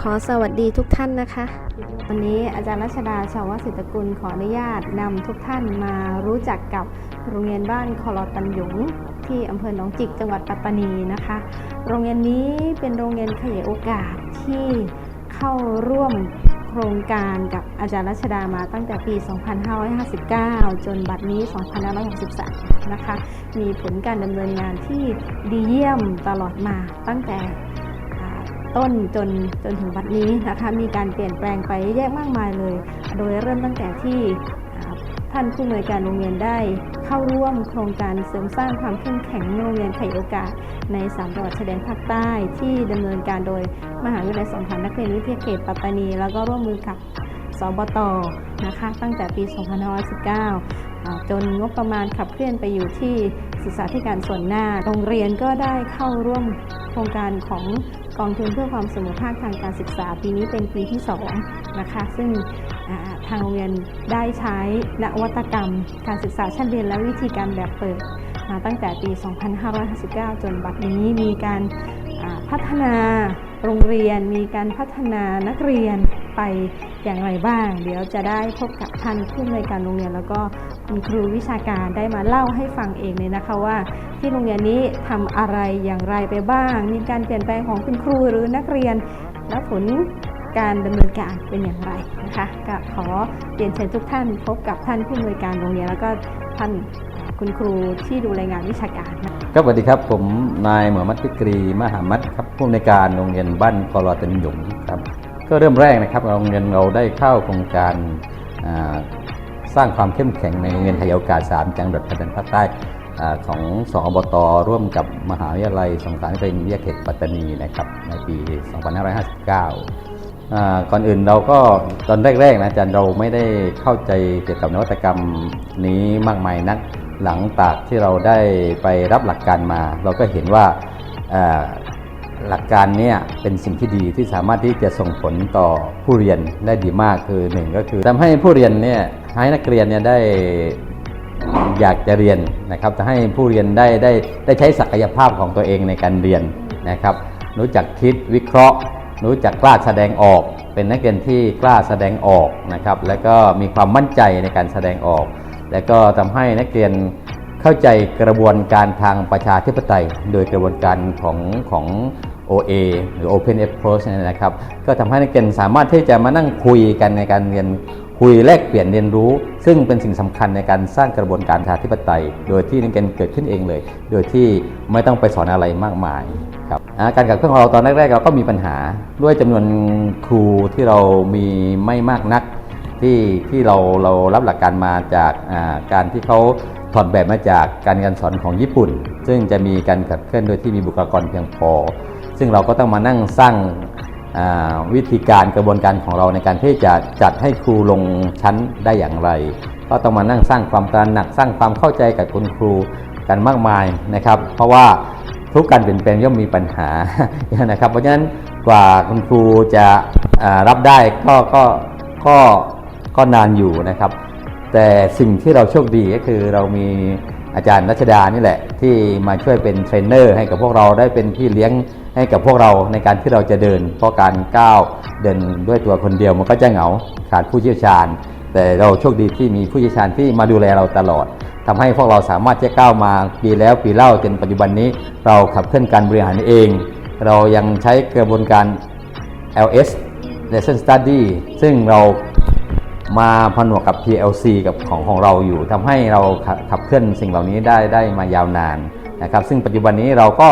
ขอสวัสดีทุกท่านนะคะ วันนี้อาจารย์รัชดาชาวสิทธกุลขออนุญาตนำทุกท่านมารู้จักกับโรงเรียนบ้านคอลอตันหยง ที่อำเภอหนองจิกจังหวัดปัตตานีนะคะ โรงเรียนนี้เป็นโรงเรียนขยายโอกาสที่เข้าร่วมโครงการกับอาจารย์รัชดามาตั้งแต่ปี 2559 จนบัดนี้ 2563 นะคะ มีผลการดำเนินงานที่ดีเยี่ยมตลอดมาตั้งแต่ ต้นจนจนถึงบัดนี้นะคะมีการเปลี่ยนแปลงไปเยอะแยะมากมายเลย โดยเริ่มตั้งแต่ที่ท่านผู้อำนวยการโรงเรียนได้เข้าร่วมโครงการเสริมสร้างความเข้มแข็งโรงเรียนไขโอกาส ในสามจังหวัดชายแดนภาคใต้ที่ดำเนินการโดยมหาวิทยาลัยสงขลานักเรียนวิทยาเขตปัตตานี แล้วก็ร่วมมือกับสบตนะคะตั้งแต่ปี 2519 จนงบประมาณขับเคลื่อนไปอยู่ที่ศึกษาธิการส่วนหน้า โรงเรียนก็ได้เข้าร่วมโครงการของ กองทุนเพื่อความเสมอภาคทางการศึกษาปีนี้เป็นปีที่2นะคะซึ่งทางโรงเรียนได้ใช้นวัตกรรม การศึกษาชั้นเรียนและวิธีการแบบเปิดมาตั้งแต่ปี 2559 จนบัดนี้มีการพัฒนาโรงเรียน มีการพัฒนานักเรียนไปอย่างไรบ้าง เดี๋ยวจะได้พบกับท่านผู้อำนวยการโรงเรียนแล้วก็ คุณครูวิชาการได้มาเล่าให้ฟังเองเลยนะคะว่า ที่โรงเรียนนี้ทำอะไรอย่างไรไปบ้าง มีการเปลี่ยนแปลงของคุณครูหรือนักเรียน และผลการดำเนินการเป็นอย่างไรนะคะก็ขอเรียนเชิญทุกท่านพบกับท่านผู้อำนวยการโรงเรียนแล้วก็ท่านคุณครูที่ดูรายงานวิชาการครับสวัสดีครับผมนายเหมือมัดพิกรีมหามัดครับผู้อำนวยการโรงเรียนบ้านกอรอตันหยงครับก็เริ่มแรกนะครับโรงเรียนเราได้เข้าโครงการ สร้างความเข้มแข็งในโรงเรียนไทยโอกาส 3 จังหวัดชายแดนภาคใต้ของสอบต ร่วมกับมหาวิทยาลัยสงขลานครินทร์วิทยาเขตปัตตานีนะครับในปี 2559 ก่อนอื่นเราก็ตอนแรกๆนะอาจารย์เราไม่ได้เข้าใจเกี่ยวกับนวัตกรรมนี้มากมายนักหลังจากที่เราได้ไปรับหลักการมา เราก็เห็นว่า หลักการเนี้เป็นสิ่งที่ดีที่สามารถที่จะส่งผลต่อผู้เรียนได้ดีมากคือหนึ่งก็คือทำให้ผู้เรียนเนี่ยให้นักเรียนเนี่ยได้อยากจะเรียนนะครับจะให้ผู้เรียนได้ได้ได้ใช้ศักยภาพของตัวเองในการเรียนนะครับ รู้จักคิดวิเคราะห์ รู้จักกล้าแสดงออก เป็นนักเรียนที่กล้าแสดงออกนะครับ แล้วก็มีความมั่นใจในการแสดงออก แล้วก็ทำให้นักเรียน เข้าใจกระบวนการทางประชาธิปไตย โดยกระบวนการของของ OA หรือ Open Approach นยนะครับ ก็ทำให้นักเรียนสามารถที่จะมานั่งคุยกันในการเรียนคุยแลกเปลี่ยนเรียนรู้ ซึ่งเป็นสิ่งสำคัญในการสร้างกระบวนการประชาธิปไตย โดยที่นักเรียนเกิดขึ้นเองเลย โดยที่ไม่ต้องไปสอนอะไรมากมายครับการกับเครื่องของเราตอนแรกๆเราก็มีปัญหาด้วยจำนวนครูที่เรามีไม่มากนักที่ที่เราเรารับหลักการมาจากการที่เขา ถอดแบบมาจากการเรียนสอนของญี่ปุ่น ซึ่งจะมีการขับเคลื่อนโดยที่มีบุคลากรเพียงพอ ซึ่งเราก็ต้องมานั่งสร้างวิธีการกระบวนการของเราในการที่จะจัดให้ครูลงชั้นได้อย่างไร ก็ต้องมานั่งสร้างความตระหนักสร้างความเข้าใจกับคุณครูกันมากมายนะครับ เพราะว่าทุกการเปลี่ยนแปลงย่อมมีปัญหานะครับ เพราะฉะนั้นกว่าคุณครูจะรับได้ก็ก็ก็ก็นานอยู่นะครับ แต่สิ่งที่เราโชคดีก็คือเรามีอาจารย์รัชดานี่แหละ ที่มาช่วยเป็นเทรนเนอร์ให้กับพวกเราได้เป็นพี่เลี้ยงให้กับพวกเราในการที่เราจะเดิน เพราะการก้าวเดินด้วยตัวคนเดียวมันก็จะเหงาขาดผู้เชี่ยวชาญ แต่เราโชคดีที่มีผู้เชี่ยวชาญที่มาดูแลเราตลอดทำให้พวกเราสามารถจะก้าวมาปีแล้วปีเล่าจนปัจจุบันนี้ เราขับเคลื่อนการบริหารเอง เรายังใช้กระบวนการ LS Lesson Study ซึ่งเรา มาผนวกกับ PLC กับของของเราอยู่ทำให้เราขับเคลื่อนสิ่งเหล่านี้ได้ได้มายาวนานนะครับ ซึ่งปัจจุบันนี้เราก็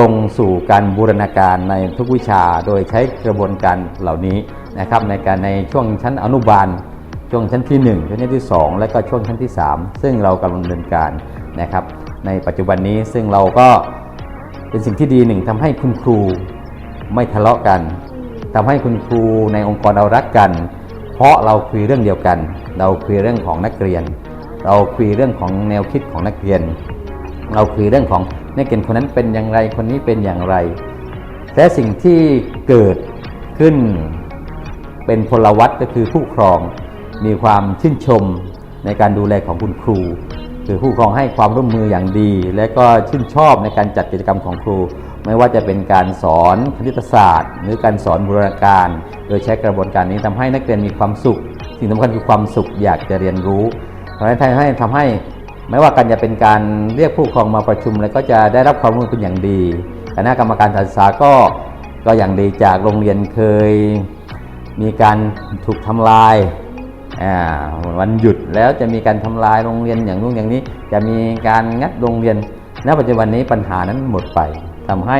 ลงสู่การบูรณาการในทุกวิชาโดยใช้กระบวนการเหล่านี้นะครับในการในช่วงชั้นอนุบาล ช่วงชั้นที่ 1 ช่วงชั้นที่ 2 และก็ช่วงชั้นที่ 3 ซึ่งเรากำลังดำเนินการนะครับ ในปัจจุบันนี้ซึ่งเราก็เป็นสิ่งที่ดีหนึ่งทำให้คุณครูไม่ทะเลาะกันทำให้คุณครูในองค์กรเรารักกัน เพราะเราคุยเรื่องเดียวกัน เราคุยเรื่องของนักเรียน เราคุยเรื่องของแนวคิดของนักเรียน เราคุยเรื่องของนักเรียนคนนั้นเป็นอย่างไรคนนี้เป็นอย่างไรและสิ่งที่เกิดขึ้นเป็นพลวัตก็คือผู้ครองมีความชื่นชมในการดูแลของคุณครู คือผู้ครองให้ความร่วมมืออย่างดี และก็ชื่นชอบในการจัดกิจกรรมของครู ไม่ว่าจะเป็นการสอนคณิตศาสตร์ หรือการสอนบูรณาการ โดยใช้กระบวนการนี้ทำให้นักเรียนมีความสุข สิ่งสำคัญคือความสุขอยากจะเรียนรู้เพราะฉะนั้นทำให้ทำให้ไม่ว่าการจะเป็นการเรียกผู้ปกครองมาประชุมแล้วก็จะได้รับความร่วมมือเป็นอย่างดีคณะกรรมการการศึกษาก็ก็อย่างดีจากโรงเรียนเคยมีการถูกทำลายอ่าวันหยุดแล้วจะมีการทำลายโรงเรียนอย่างนู้นอย่างนี้ จะมีการงัดโรงเรียน ณ ปัจจุบันนี้ปัญหานั้นหมดไป ทำให้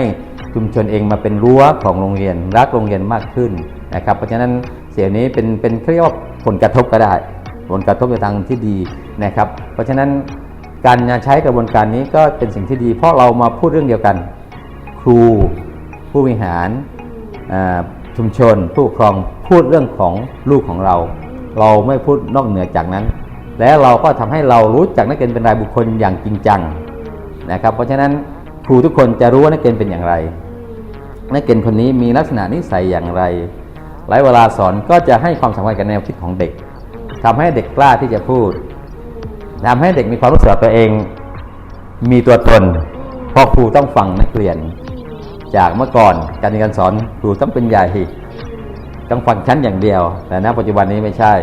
ชุมชนเองมาเป็นรั้วของโรงเรียนรักโรงเรียนมากขึ้นนะครับเพราะฉะนั้นเสียงนี้เป็นเป็นเรียกว่าผลกระทบก็ได้ผลกระทบในทางที่ดีนะครับ เพราะฉะนั้นการใช้กระบวนการนี้ก็เป็นสิ่งที่ดี เพราะเรามาพูดเรื่องเดียวกัน ครูผู้บริหารชุมชน ผู้ปกครองพูดเรื่องของลูกของเรา เราไม่พูดนอกเหนือจากนั้น และเราก็ทำให้เรารู้จักนักเรียนเป็นรายบุคคลอย่างจริงจังนะครับ เพราะฉะนั้น ครูทุกคนจะรู้ว่านักเรียนเป็นอย่างไร นักเรียนคนนี้มีลักษณะนิสัยอย่างไร หลายเวลาสอนก็จะให้ความสำคัญกับแนวคิดของเด็กทำให้เด็กกล้าที่จะพูดทำให้เด็กมีความรู้สึกตัวเอง มีตัวตนเพราะครูต้องฟังนักเรียน จากเมื่อก่อนการเรียนการสอนครูต้องเป็นใหญ่ต้องฟังชั้นอย่างเดียว แต่ณปัจจุบันนี้ไม่ใช่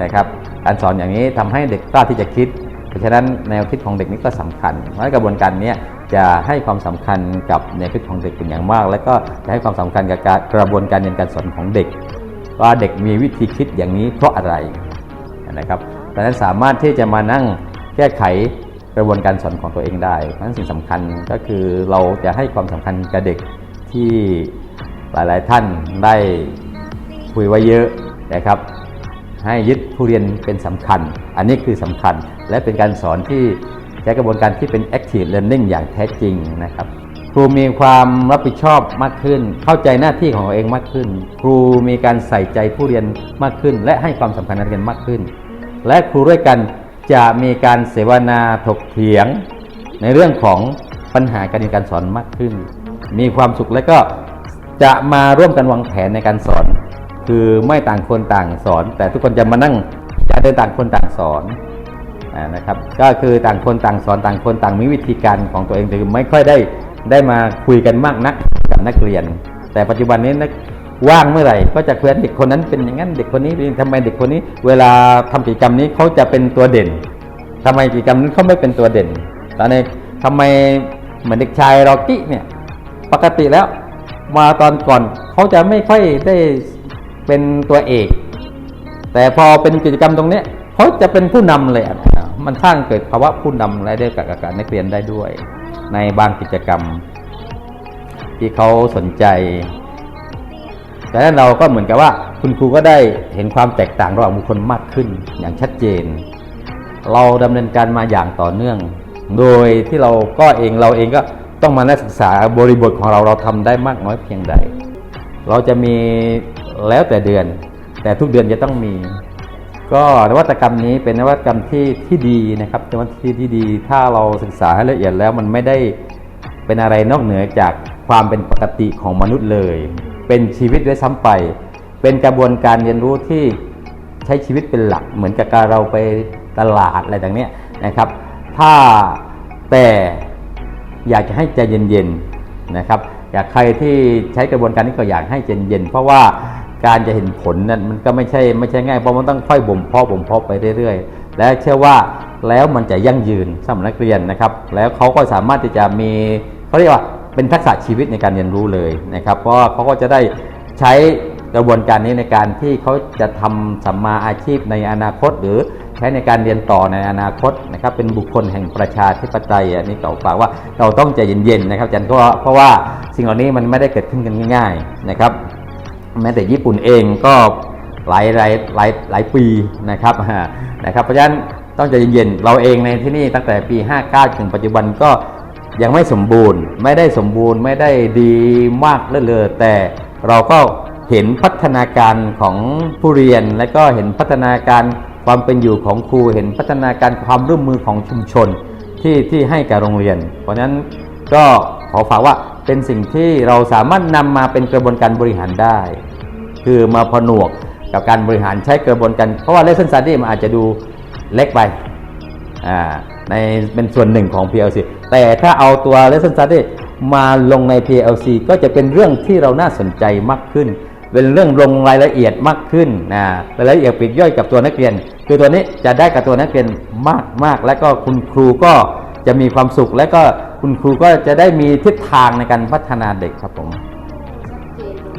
นะครับ การสอนอย่างนี้ทำให้เด็กกล้าที่จะคิด เพราะฉะนั้นแนวคิดของเด็กนี้ก็สำคัญเพราะกระบวนการนี้ จะให้ความสำคัญกับแนวคิของเด็กเป็นอย่างมาก และก็จะให้ความสำคัญกับการกระบวนการเรียนการสอนของเด็ก ว่าเด็กมีวิธีคิดอย่างนี้เพราะอะไรนะครับเพราะฉะนั้นสามารถที่จะมานั่งแก้ไขกระบวนการสอนของตัวเองได้เพราะฉะนั้นสิ่งสำคัญก็คือเราจะให้ความสำคัญกับเด็กที่หลายๆท่านได้คุยไว้เยอะนะครับ ให้ยึดผู้เรียนเป็นสำคัญ อันนี้คือสำคัญและเป็นการสอนที่ ใช้กระบวนการที่เป็น active learning อย่างแท้จริงนะครับ ครูมีความรับผิดชอบมากขึ้น เข้าใจหน้าที่ของตัวเองมากขึ้น ครูมีการใส่ใจผู้เรียนมากขึ้น และให้ความสำคัญนักเรียนมากขึ้น และครูด้วยกันจะมีการเสวนาถกเถียง ในเรื่องของปัญหาการเรียนการสอนมากขึ้น มีความสุขและก็จะมาร่วมกันวางแผนในการสอน คือไม่ต่างคนต่างสอน แต่ทุกคนจะมานั่งจะเดินต่างคนต่างสอน นะครับก็คือต่างคนต่างสอนต่างคนต่างมีวิธีการของตัวเองแต่ไม่ค่อยได้ได้มาคุยกันมากนักกับนักเรียน แต่ปัจจุบันนี้นักว่างเมื่อไหร่ก็จะเคุยกันเด็กคนนั้นเป็นอย่างนั้นเด็กคนนี้เป็นทำไมเด็กคนนี้ เวลาทำกิจกรรมนี้เขาจะเป็นตัวเด่นทำไมกิจกรรมนั้นเขาไม่เป็นตัวเด่นตอนนี้ทำไมเหมือนเด็กชายรอกี้เนี่ยปกติแล้วมาตอนก่อนเขาจะไม่ค่อยได้เป็นตัวเอก แต่พอเป็นกิจกรรมตรงนี้เขาจะเป็นผู้นำเลยอะ มันสร้างเกิดภาวะผู้นำและได้กับกับนักเรียนได้ด้วย ในบางกิจกรรม ที่เขาสนใจแต่นั้นเราก็เหมือนกับว่า คุณครูก็ได้เห็นความแตกต่างระหว่างบุคคลมากขึ้นอย่างชัดเจน เราดำเนินการมาอย่างต่อเนื่อง โดยที่เราก็เองเราเองก็ต้องมานักศึกษาบริบทของเราเราทำได้มากน้อยเพียงใด เราจะมีแล้วแต่เดือน แต่ทุกเดือนจะต้องมี ก็นวัตกรรมนี้เป็นนวัตกรรมที่ที่ดีนะครับนวัตกรรมที่ที่ดีถ้าเราศึกษาให้ละเอียดแล้วมันไม่ได้เป็นอะไรนอกเหนือจากความเป็นปกติของมนุษย์เลย เป็นชีวิตด้วยซ้ำไป เป็นกระบวนการเรียนรู้ที่ใช้ชีวิตเป็นหลักเหมือนกับการเราไปตลาดอะไรต่างเนี้ยนะครับ ถ้าแต่อยากจะให้ใจเย็นๆนะครับ อยากใครที่ใช้กระบวนการนี้ก็อยากให้ใจเย็นๆเพราะว่า การจะเห็นผลนั้นมันก็ไม่ใช่ไม่ใช่ง่ายเพราะมันต้องค่อยบ่มเพาะบ่มเพาะไปเรื่อยๆ และเชื่อว่าแล้วมันจะยั่งยืนสำหรับนักเรียนนะครับ แล้วเขาก็สามารถที่จะมีเขาเรียกว่าเป็นทักษะชีวิตในการเรียนรู้เลยนะครับ เพราะเขาก็จะได้ใช้กระบวนการนี้ในการที่เขาจะทำสัมมาอาชีพในอนาคต หรือใช้ในการเรียนต่อในอนาคตนะครับเป็นบุคคลแห่งประชาธิปไตยอันนี้เก่าฝากว่าเราต้องใจเย็นๆนะครับอาจันก็เพราะว่าสิ่งเหล่านี้มันไม่ได้เกิดขึ้นกันง่าย ๆนะครับ แม้แต่ญี่ปุ่นเองก็หลายหลายหลายหลายปีนะครับนะครับ เพราะฉะนั้นต้องใจเย็นๆเราเองในที่นี่ตั้งแต่ปี 59 ถึงปัจจุบันก็ยังไม่สมบูรณ์ ไม่ได้สมบูรณ์ไม่ได้ดีมากเลยเลยแต่เราก็เห็นพัฒนาการของผู้เรียน และก็เห็นพัฒนาการความเป็นอยู่ของครูเห็นพัฒนาการความร่วมมือของชุมชนที่ที่ให้กับโรงเรียน เพราะฉะนั้นก็ขอฝากว่า เป็นสิ่งที่เราสามารถนำมาเป็นกระบวนการบริหารได้ คือมาผนวกกับการบริหารใช้กระบวนการ เพราะว่า lesson study มันอาจจะดูเล็กไปอ่าในเป็นส่วนหนึ่งของ PLC แต่ถ้าเอาตัว lesson study มาลงใน PLC ก็จะเป็นเรื่องที่เราน่าสนใจมากขึ้น เป็นเรื่องลงรายละเอียดมากขึ้นนะรายละเอียดปลีกย่อยกับตัวนักเรียน คือตัวนี้จะได้กับตัวนักเรียนมากมากๆและก็คุณครูก็ จะมีความสุขและก็คุณครูก็จะได้มีทิศทางในการพัฒนาเด็กครับผม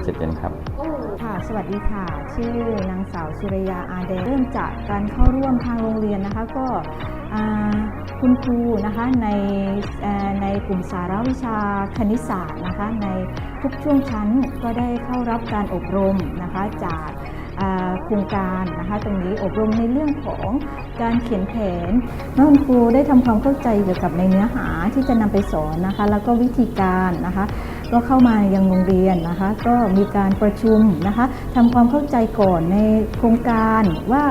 ชัดเจนครับค่ะ สวัสดีค่ะ ชื่อนางสาวสุริยาอาเดเริ่มจากการเข้าร่วมทางโรงเรียนนะคะ ก็อ่าคุณครูนะคะในเอ่อในกลุ่มสาระวิชาคณิตศาสตร์นะคะ ในทุกช่วงชั้นก็ได้เข้ารับการอบรมนะคะจากอ่า โครงการนะคะตรงนี้อบรมในเรื่องของการเขียนแผนเมื่อคุณครูได้ทำความเข้าใจเกี่ยวกับในเนื้อหาที่จะนำไปสอนนะคะ แล้วก็วิธีการนะคะก็เข้ามายังโรงเรียนนะคะ ก็มีการประชุมนะคะทำความเข้าใจก่อนในโครงการว่า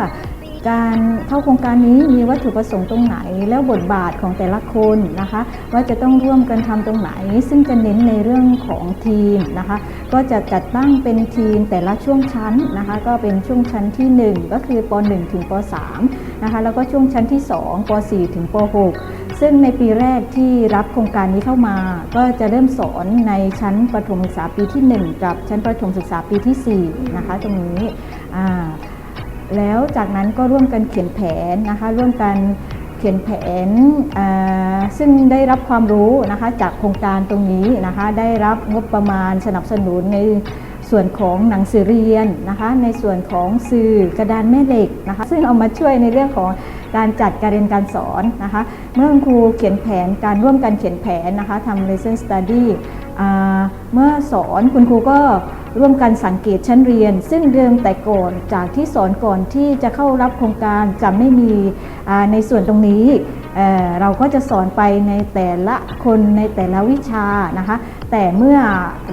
การเข้าโครงการนี้มีวัตถุประสงค์ตรงไหน แล้วบทบาทของแต่ละคนนะคะ ว่าจะต้องร่วมกันทำตรงไหน ซึ่งจะเน้นในเรื่องของทีมนะคะ ก็จะจัดตั้งเป็นทีมแต่ละช่วงชั้นนะคะ ก็เป็นช่วงชั้นที่ 1 ก็คือป .1 ถึงป .3 นะคะแล้วก็ช่วงชั้นที่ 2ป .4 ถึงป .6 ซึ่งในปีแรกที่รับโครงการนี้เข้ามา ก็จะเริ่มสอนในชั้นประถมศึกษาปีที่ 1 กับชั้นประถมศึกษาปีที่4นะคะตรงนี้อ่า แล้วจากนั้นก็ร่วมกันเขียนแผนนะคะ ร่วมกันเขียนแผนซึ่งได้รับความรู้นะคะจากโครงการตรงนี้นะคะ ได้รับงบประมาณสนับสนุนในส่วนของหนังสือเรียนนะคะ ในส่วนของสื่อกระดานแม่เหล็กนะคะ ซึ่งเอามาช่วยในเรื่องของ การจัดการเรียนการสอนนะคะ เมื่อคุณครูเขียนแผนการร่วมกันเขียนแผนนะคะทำ lesson study เมื่อสอนคุณครูก็ร่วมกันสังเกตชั้นเรียน ซึ่งเดิมแต่ก่อนจากที่สอนก่อนที่จะเข้ารับโครงการจะไม่มีในส่วนตรงนี้ เเราก็จะสอนไปในแต่ละคนในแต่ละวิชานะคะ แต่เมื่อ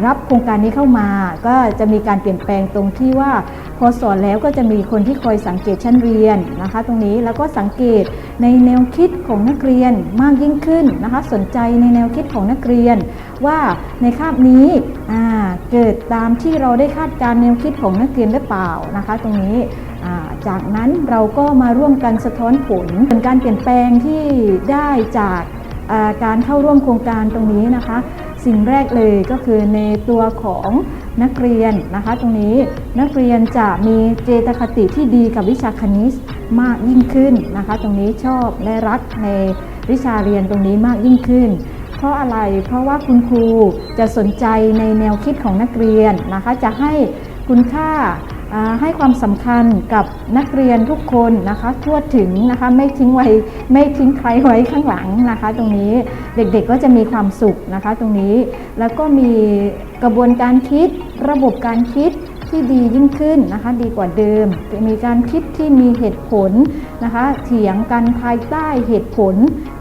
รับโครงการนี้เข้ามาก็จะมีการเปลี่ยนแปลงตรงที่ว่า พอสอนแล้วก็จะมีคนที่คอยสังเกตชั้นเรียนนะคะ ตรงนี้แล้วก็สังเกตในแนวคิดของนักเรียนมากยิ่งขึ้นนะคะ สนใจในแนวคิดของนักเรียน ว่าในคาบนี้เกิดตามที่เราได้คาดการณ์แนวคิดของนักเรียนหรือเปล่านะคะ ตรงนี้ จากนั้นเราก็มาร่วมกันสะท้อนผลผลการเปลี่ยนแปลงที่ได้จากาการเข้าร่วมโครงการตรงนี้นะคะ สิ่งแรกเลยก็คือในตัวของนักเรียนนะคะ ตรงนี้นักเรียนจะมีเจตคติที่ดีกับวิชาคณิตมากยิ่งขึ้นนะคะ ตรงนี้ชอบและรักในวิชาเรียนตรงนี้มากยิ่งขึ้น เพราะอะไรเพราะว่าคุณครูจะสนใจในแนวคิดของนักเรียนนะคะ จะให้คุณค่า ให้ความสำคัญกับนักเรียนทุกคนนะคะทั่วถึงนะคะไม่ทิ้งไว้ไม่ทิ้งใครไว้ข้างหลังนะคะ ตรงนี้เด็กๆก็จะมีความสุขนะคะ ตรงนี้แล้วก็มีกระบวนการคิดระบบการคิดที่ดียิ่งขึ้นนะคะดีกว่าเดิม มีการคิดที่มีเหตุผลนะคะเถียงกันภายใต้เหตุผล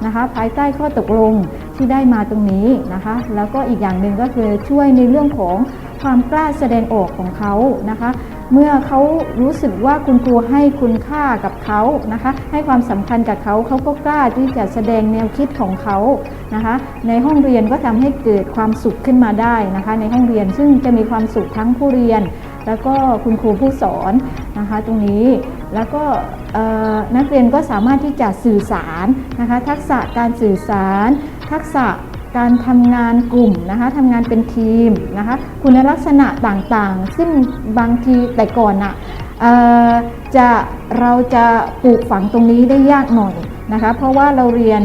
นะคะภายใต้ข้อตกลงที่ได้มาตรงนี้นะคะ แล้วก็อีกอย่างหนึ่งก็คือช่วยในเรื่องของความกล้าแสดงออกของเขานะคะ เมื่อเขารู้สึกว่าคุณครูให้คุณค่ากับเขานะคะ ให้ความสำคัญกับเขาเขาก็กล้าที่จะแสดงแนวคิดของเขานะคะ ในห้องเรียนก็ทำให้เกิดความสุขขึ้นมาได้นะคะ ในห้องเรียนซึ่งจะมีความสุขทั้งผู้เรียน แล้วก็คุณครูผู้สอนนะคะ ตรงนี้แล้วก็นักเรียนก็สามารถที่จะสื่อสารนะคะ ทักษะการสื่อสาร ทักษะ การทำงานกลุ่มนะคะทำงานเป็นทีมนะคะคุณลักษณะต่างๆ ซึ่งบางทีแต่ก่อนอะเอ่อจะเราจะปลูกฝังตรงนี้ได้ยากหน่อยนะคะเพราะว่าเราเรียน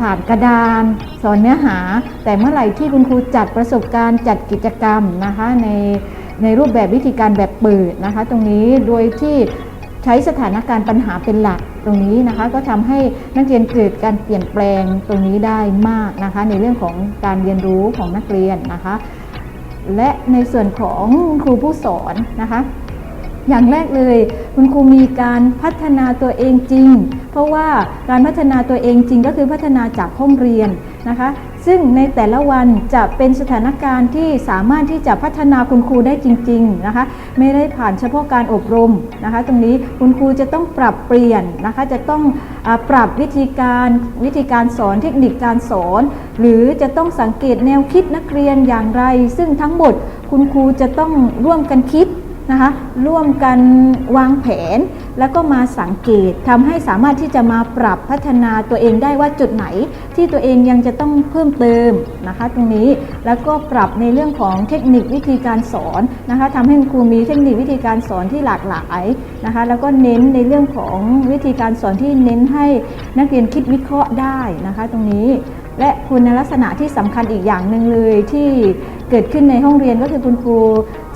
ผ่านกระดานสอนเนื้อหา แต่เมื่อไหร่ที่คุณครูจัดประสบการณ์จัดกิจกรรมนะคะในในรูปแบบวิธีการแบบเปิดนะคะ ตรงนี้โดยที่ ใช้สถานการณ์ปัญหาเป็นหลักตรงนี้นะคะ ก็ทำให้นักเรียนเกิดการเปลี่ยนแปลงตรงนี้ได้มากนะคะ ในเรื่องของการเรียนรู้ของนักเรียนนะคะ และในส่วนของครูผู้สอนนะคะ อย่างแรกเลยคุณครูมีการพัฒนาตัวเองจริง เพราะว่าการพัฒนาตัวเองจริงก็คือพัฒนาจากห้องเรียนนะคะ ซึ่งในแต่ละวันจะเป็นสถานการณ์ที่สามารถที่จะพัฒนาคุณครูได้จริงๆนะคะไม่ได้ผ่านเฉพาะการอบรมนะคะตรงนี้คุณครูจะต้องปรับเปลี่ยนนะคะจะต้องอปรับวิธีการวิธีการสอนเทคนิคการสอน หรือจะต้องสังเกตแนวคิดนักเรียนอย่างไร ซึ่งทั้งหมดคุณครูจะต้องร่วมกันคิด นะคะร่วมกันวางแผน แล้วก็มาสังเกตทำให้สามารถที่จะมาปรับพัฒนาตัวเองได้ว่าจุดไหน ที่ตัวเองยังจะต้องเพิ่มเติมนะคะตรงนี้แล้วก็ปรับในเรื่องของเทคนิควิธีการสอนนะคะทำให้คุณครูมีเทคนิควิธีการสอนที่หลากหลายนะคะแล้วก็เน้นในเรื่องของวิธีการสอนที่เน้นให้นักเรียนคิดวิเคราะห์ได้นะคะตรงนี้ และคุณลักษณะที่สำคัญอีกอย่างหนึ่งเลยที่เกิดขึ้นในห้องเรียนก็คือคุณครู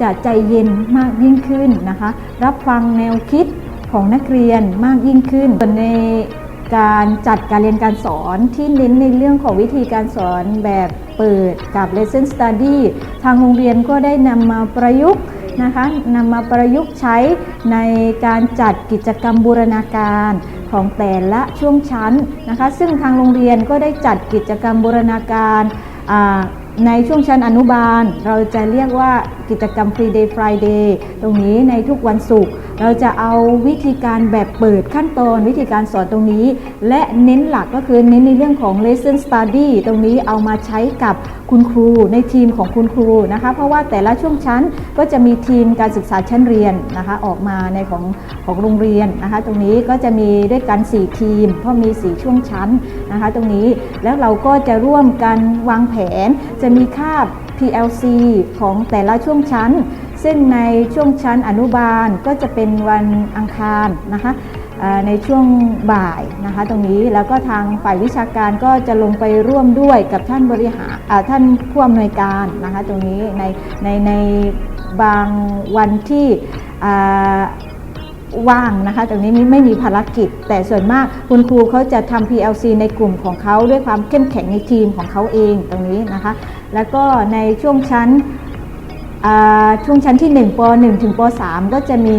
จะใจเย็นมากยิ่งขึ้นนะคะ รับฟังแนวคิดของนักเรียนมากยิ่งขึ้นส่วนในการจัดการเรียนการสอนที่เน้นในเรื่องของวิธีการสอนแบบเปิดกับ lesson study ทางโรงเรียนก็ได้นำมาประยุกต์นะคะนำมาประยุกต์ใช้ในการจัดกิจกรรมบูรณาการ ของแต่ละช่วงชั้นนะคะ ซึ่งทางโรงเรียนก็ได้จัดกิจกรรมบูรณาการในช่วงชั้นอนุบาล เราจะเรียกว่ากิจกรรม Free Day Friday ตรงนี้ในทุกวันศุกร์เราจะเอาวิธีการแบบเปิดขั้นตอนวิธีการสอนตรงนี้ และเน้นหลักก็คือเน้นในเรื่องของ lesson study ตรงนี้เอามาใช้กับคุณครูในทีมของคุณครูนะคะ เพราะว่าแต่ละช่วงชั้นก็จะมีทีมการศึกษาชั้นเรียนนะคะออกมาในของของโรงเรียนนะคะ ตรงนี้ก็จะมีด้วยกัน 4 ทีม เพราะมี 4 ช่วงชั้นนะคะ ตรงนี้แล้วเราก็จะร่วมกันวางแผนจะมีคาบ PLC ของแต่ละช่วงชั้น ซึ่งในช่วงชั้นอนุบาลก็จะเป็นวันอังคารนะคะในช่วงบ่ายนะคะตรงนี้แล้วก็ทางฝ่ายวิชาการก็จะลงไปร่วมด้วยกับท่านบริหารท่านผู้อำนวยการนะคะตรงนี้ในในในบางวันที่ ว่างนะคะตรงนี้ไม่มีภารกิจ แต่ส่วนมากคุณครูเขาจะทำ PLC ในกลุ่มของเขาด้วยความเข้มแข็งในทีมของเขาเองตรงนี้นะคะ แล้วก็ในช่วงชั้นช่วงชั้นที่ 1ป .1 ถึงป .3 ก็จะมี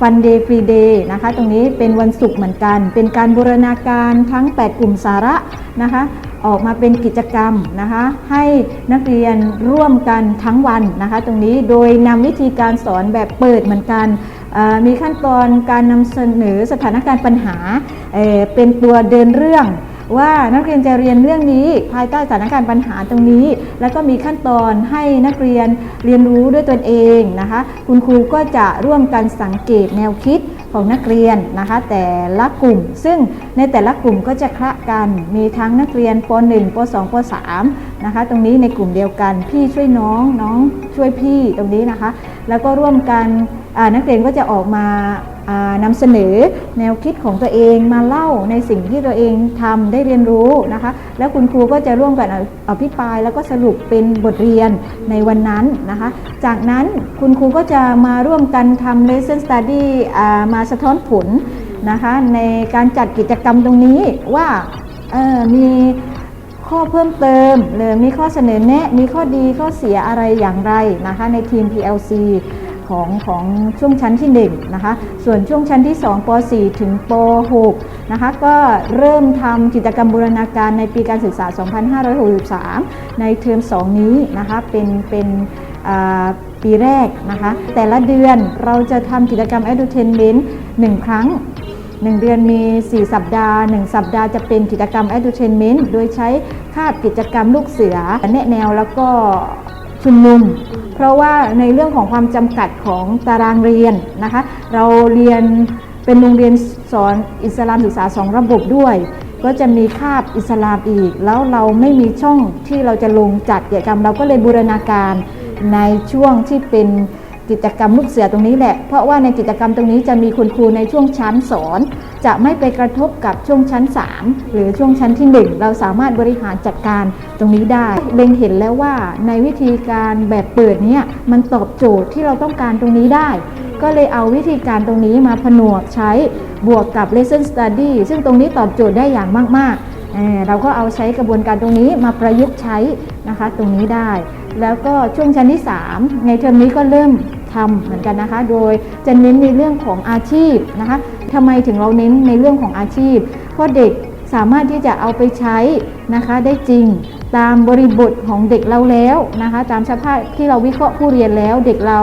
ฟันเดย์ฟรีเดย์นะคะ ตรงนี้เป็นวันศุกร์เหมือนกัน เป็นการบูรณาการทั้ง 8 กลุ่มสาระนะคะ ออกมาเป็นกิจกรรมนะคะ ให้นักเรียนร่วมกันทั้งวันนะคะ ตรงนี้โดยนำวิธีการสอนแบบเปิดเหมือนกัน มีขั้นตอนการนำเสนอสถานการณ์ปัญหาเเป็นตัวเดินเรื่องว่านักเรียนจะเรียนเรื่องนี้ภายใต้สถานการณ์ปัญหาตรงนี้ แล้วก็มีขั้นตอนให้นักเรียนเรียนรู้ด้วยตนเองนะคะ คุณครูก็จะร่วมกันสังเกตแนวคิดของนักเรียนนะคะ แต่ละกลุ่ม ซึ่งในแต่ละกลุ่มก็จะคละกันมีทั้งนักเรียนป .1 ป .2 ป .3 นะคะ ตรงนี้ในกลุ่มเดียวกันพี่ช่วยน้องน้องช่วยพี่ตรงนี้นะคะ แล้วก็ร่วมกัน นักเรียนก็จะออกมาอ่านำเสนอแนวคิดของตัวเองมาเล่าในสิ่งที่ตัวเองทำได้เรียนรู้นะคะ แล้วคุณครูก็จะร่วมกันอภิปรายแล้วก็สรุปเป็นบทเรียนในวันนั้นนะคะ จากนั้นคุณครูก็จะมาร่วมกันทำ lesson study มาสะท้อนผลนะคะ ในการจัดกิจกรรมตรงนี้ว่ามีข้อเพิ่มเติมหรือมีข้อเสนอแนะ มีข้อดีข้อเสียอะไรอย่างไรนะคะในทีม PLC ของของช่วงชั้นที่1นะคะ ส่วนช่วงชั้นที่2ป .4 ถึงป .6 นะคะ ก็เริ่มทำกิจกรรมบูรณาการในปีการศึกษา 2563 ในเทอม 2 นี้นะคะ เป็นเป็นปีแรกนะคะ แต่ละเดือนเราจะทำกิจกรรม edutainment 1 ครั้ง1เดือนมี 4 สัปดาห์ 1 สัปดาห์จะเป็นกิจกรรม edutainment โดยใช้คาบกิจกรรมลูกเสือแนะแนวแล้วก็ชุมนุม เพราะว่าในเรื่องของความจำกัดของตารางเรียนนะคะ เราเรียนเป็นโรงเรียนสอนอิสลามศึกษาสองระบบด้วย ก็จะมีคาบอิสลามอีก แล้วเราไม่มีช่องที่เราจะลงจัดกิจกรรม เราก็เลยบูรณาการในช่วงที่เป็น กิจกรรมลูกเสือตรงนี้แหละ เพราะว่าในกิจกรรมตรงนี้จะมีคุณครูในช่วงชั้นสอน จะไม่ไปกระทบกับช่วงชั้น 3 หรือช่วงชั้นที่ 1 เราสามารถบริหารจัดการตรงนี้ได้เล็งเห็นแล้วว่าในวิธีการแบบเปิดเนี้ยมันตอบโจทย์ที่เราต้องการตรงนี้ได้ ก็เลยเอาวิธีการตรงนี้มาผนวกใช้บวกกับ lesson study ซึ่งตรงนี้ตอบโจทย์ได้อย่างมากๆเเราก็เอาใช้กระบวนการตรงนี้มาประยุกต์ใช้นะคะตรงนี้ได้ แล้วก็ช่วงชั้นที่ 3 ในเทอมนี้ก็เริ่มทำเหมือนกันนะคะ โดยจะเน้นในเรื่องของอาชีพนะคะทำไมถึงเราเน้นในเรื่องของอาชีพ เพราะเด็กสามารถที่จะเอาไปใช้นะคะได้จริงตามบริบทของเด็กเราแล้วนะคะ ตามสภาพที่เราวิเคราะห์ผู้เรียนแล้วเด็กเรา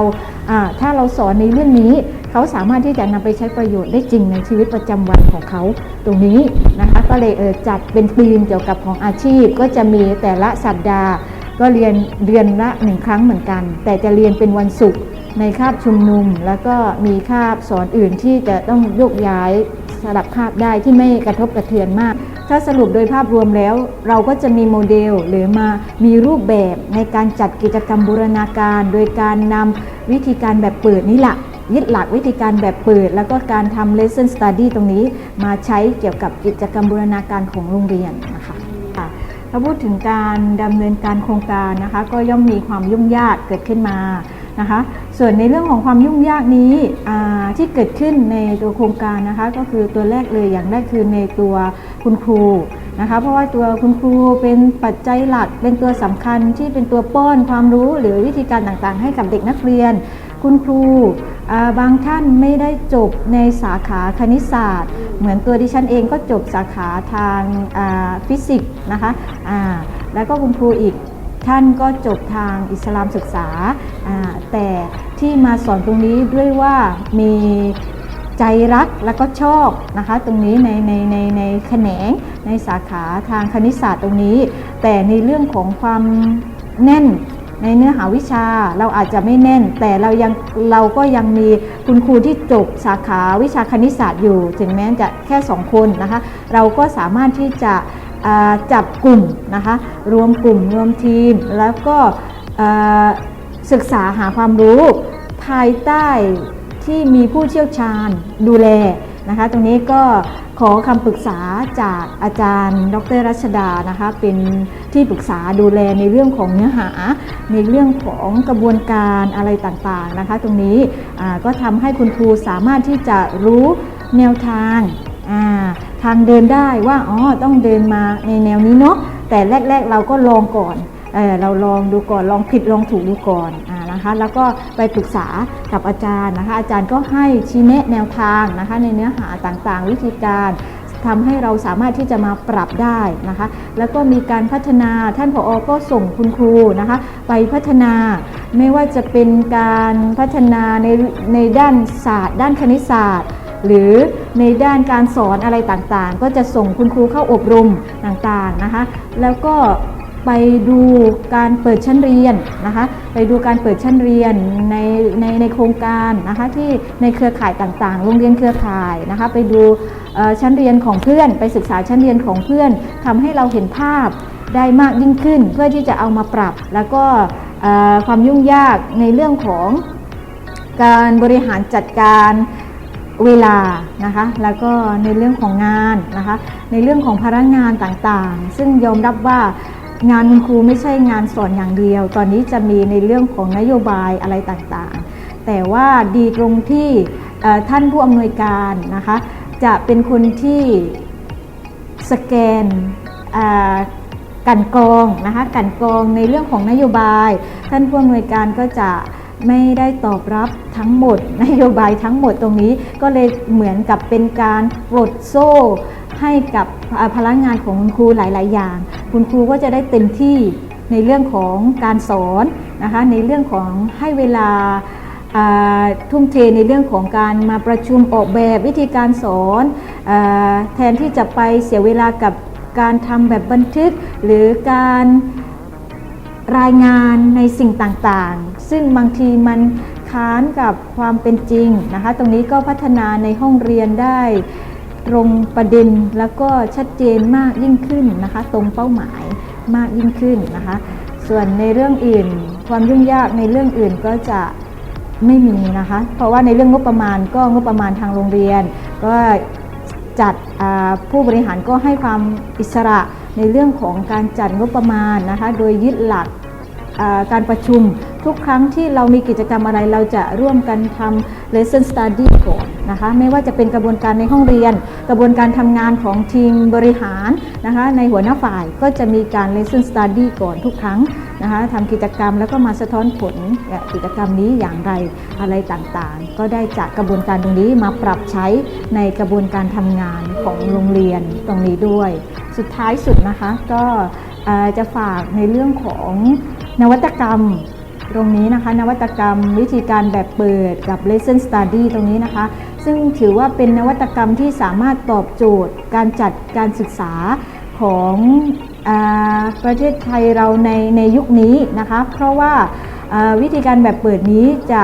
ถ้าเราสอนในเรื่องนี้เขาสามารถที่จะนำไปใช้ประโยชน์ได้จริงในชีวิตประจำวันของเขาตรงนี้นะคะ ก็เลยเออจัดเป็นธีมเกี่ยวกับของอาชีพก็จะมีแต่ละสัปดาห์ ก็เรียนเดือนละหนึ่งครั้งเหมือนกัน แต่จะเรียนเป็นวันศุกร์ในคาบชุมนุม แล้วก็มีคาบสอนอื่นที่จะต้องโยกย้ายสลับคาบได้ที่ไม่กระทบกระเทือนมาก ถ้าสรุปโดยภาพรวมแล้ว เราก็จะมีโมเดลหรือมามีรูปแบบในการจัดกิจกรรมบูรณาการ โดยการนำวิธีการแบบเปิดนี่แหละยึดหลักวิธีการแบบเปิด แล้วก็การทำ lesson study ตรงนี้ มาใช้เกี่ยวกับกิจกรรมบูรณาการของโรงเรียนนะ ถ้าพูดถึงการดำเนินการโครงการนะคะ ก็ย่อมมีความยุ่งยากเกิดขึ้นมานะคะ ส่วนในเรื่องของความยุ่งยากนี้ที่เกิดขึ้นในตัวโครงการนะคะ ก็คือตัวแรกเลยอย่างแรกคือในตัวคุณครูนะคะ เพราะว่าตัวคุณครูเป็นปัจจัยหลักเป็นตัวสำคัญที่เป็นตัวป้อนความรู้หรือวิธีการต่างๆ ให้กับเด็กนักเรียน คุณครูบางท่านไม่ได้จบในสาขาคณิตศาสตร์ เหมือนตัวดิฉันเองก็จบสาขาทางฟิสิกส์นะคะแล้วก็คุณครูอีกท่านก็จบทางอิสลามศึกษา แต่ที่มาสอนตรงนี้ด้วยว่ามีใจรักแล้วก็ชอบนะคะตรงนี้ในในในในแขนงในสาขาทางคณิตศาสตร์ตรงนี้ แต่ในเรื่องของความแน่น ในเนื้อหาวิชาเราอาจจะไม่แน่น แต่เรายังเราก็ยังมีคุณครูที่จบสาขาวิชาคณิตศาสตร์อยู่ ถึงแม้จะแค่ 2 คนนะคะ เราก็สามารถที่จะจับกลุ่มนะคะ รวมกลุ่มรวมทีม แล้วก็ศึกษาหาความรู้ ภายใต้ที่มีผู้เชี่ยวชาญดูแลนะคะ ตรงนี้ก็ ขอคำปรึกษาจากอาจารย์ ดรรัชดานะคะ เป็นที่ปรึกษาดูแลในเรื่องของเนื้อหา ในเรื่องของกระบวนการอะไรต่างๆนะคะ ตรงนี้ก็ทำให้คุณครูสามารถที่จะรู้แนวทางาทางเดินได้ว่าอ๋อต้องเดินมาในแนวนี้เนาะแต่แรกๆเราก็ลองก่อนเออเราลองดูก่อนลองผิดลองถูกดูก่อนอ่า นะคะ แล้วก็ไปปรึกษากับอาจารย์นะคะ อาจารย์ก็ให้ชี้แนะแนวทางนะคะ ในเนื้อหาต่างๆ วิธีการทำให้เราสามารถที่จะมาปรับได้นะคะ แล้วก็มีการพัฒนาท่านผออก็ส่งคุณครูนะคะ ไปพัฒนาไม่ว่าจะเป็นการพัฒนาในในด้านศาสตร์ ด้านคณิตศาสตร์ หรือในด้านการสอนอะไรต่างๆ ก็จะส่งคุณครูเข้าอบรมต่างๆนะคะ แล้วก็ ไปดูการเปิดชั้นเรียนนะคะ ไปดูการเปิดชั้นเรียนในในในโครงการนะคะที่ในเครือข่ายต่างๆ โรงเรียนเครือข่ายนะคะ ไปดูชั้นเรียนของเพื่อน ไปศึกษาชั้นเรียนของเพื่อนทำให้เราเห็นภาพได้มากยิ่งขึ้น เพื่อที่จะเอามาปรับ แล้วก็ความยุ่งยากในเรื่องของการบริหารจัดการเวลานะคะ แล้วก็ในเรื่องของงานนะคะ ในเรื่องของพนักงานต่างๆ ซึ่งยอมรับว่า งานคุณครูไม่ใช่งานสอนอย่างเดียว ตอนนี้จะมีในเรื่องของนโยบายอะไรต่างๆ แต่ว่าดีตรงที่ท่านผู้อำนวยการนะคะจะเป็นคนที่สแกนกันกรองนะคะกันกรองในเรื่องของนโยบาย ท่านผู้อำนวยการก็จะไม่ได้ตอบรับทั้งหมด นโยบายทั้งหมดตรงนี้ก็เลยเหมือนกับเป็นการปลดโซ่ ให้กับพลังงานของคุณครูหลาย ๆ อย่าง คุณครูก็จะได้เต็มที่ในเรื่องของการสอนนะคะในเรื่องของให้เวลาทุ่มเทในเรื่องของการมาประชุมออกแบบวิธีการสอนอแทนที่จะไปเสียเวลากับการทำแบบบันทึก หรือการรายงานในสิ่งต่างๆ ซึ่งบางทีมันค้านกับความเป็นจริงนะคะ ตรงนี้ก็พัฒนาในห้องเรียนได้ ตรงประเด็นแล้วก็ชัดเจนมากยิ่งขึ้นนะคะ ตรงเป้าหมายมากยิ่งขึ้นนะคะ ส่วนในเรื่องอื่น ความยุ่งยากในเรื่องอื่นก็จะไม่มีนะคะ เพราะว่าในเรื่องงบประมาณก็งบประมาณทางโรงเรียน ก็จัดผู้บริหารก็ให้ความอิสระในเรื่องของการจัดงบประมาณนะคะ โดยยึดหลักการประชุม ทุกครั้งที่เรามีกิจกรรมอะไรเราจะร่วมกันทำ lesson study ก่อนนะคะไม่ว่าจะเป็นกระบวนการในห้องเรียน กระบวนการทำงานของทีมบริหารนะคะในหัวหน้าฝ่ายก็จะมีการ lesson study ก่อนทุกครั้งนะคะทำกิจกรรมแล้วก็มาสะท้อนผลกิจกรรมนี้อย่างไรอะไรต่างๆ ก็ได้จากกระบวนการตรงนี้มาปรับใช้ในกระบวนการทำงานของโรงเรียนตรงนี้ด้วย สุดท้ายสุดนะคะก็จะฝากในเรื่องของนวัตกรรม ตรงนี้นะคะ นวัตกรรมวิธีการแบบเปิดกับ lesson study ตรงนี้นะคะ ซึ่งถือว่าเป็นนวัตกรรมที่สามารถตอบโจทย์การจัดการศึกษาของอประเทศไทยเราในในยุคนี้นะคะ เพราะว่าวิธีการแบบเปิดนี้จะ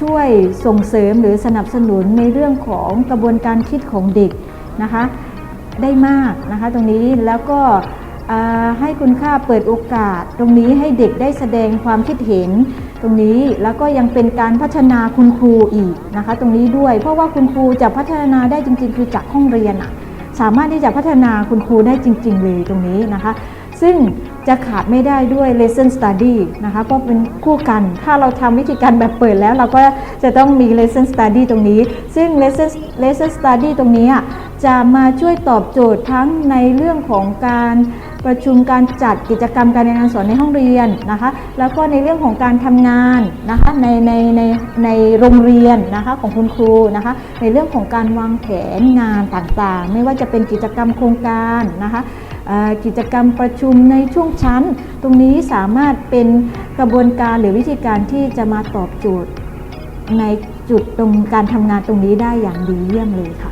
ช่วยส่งเสริมหรือสนับสนุนในเรื่องของกระบวนการคิดของเด็กนะคะ ได้มากนะคะตรงนี้แล้วก็ ให้คุณค่าเปิดโอกาส ตรงนี้ให้เด็กได้แสดงความคิดเห็น ตรงนี้แล้วก็ยังเป็นการพัฒนาคุณครูอีกนะคะ ตรงนี้ด้วยเพราะว่าคุณครูจะพัฒนาได้จริง ๆ คือจากห้องเรียนอะสามารถที่จะพัฒนาคุณครูได้จริง ๆ เลยตรงนี้นะคะ ซึ่งจะขาดไม่ได้ด้วย lesson study นะคะ เพราะเป็นคู่กัน ถ้าเราทำวิธีการแบบเปิดแล้ว เราก็จะต้องมี lesson study ตรงนี้ ซึ่ง lesson lesson study ตรงนี้จะมาช่วยตอบโจทย์ทั้งในเรื่องของการ ประชุมการจัดกิจกรรมการเรียนการสอนในห้องเรียนนะคะ แล้วก็ในเรื่องของการทำงานนะคะในในในในโรงเรียนนะคะของคุณครูนะคะ ในเรื่องของการวางแผนงานต่างๆ ไม่ว่าจะเป็นกิจกรรมโครงการนะคะกิจกรรมประชุมในช่วงชั้น ตรงนี้สามารถเป็นกระบวนการหรือวิธีการที่จะมาตอบโจทย์ในจุดตรงการทำงานตรงนี้ได้อย่างดีเยี่ยมเลยค่ะ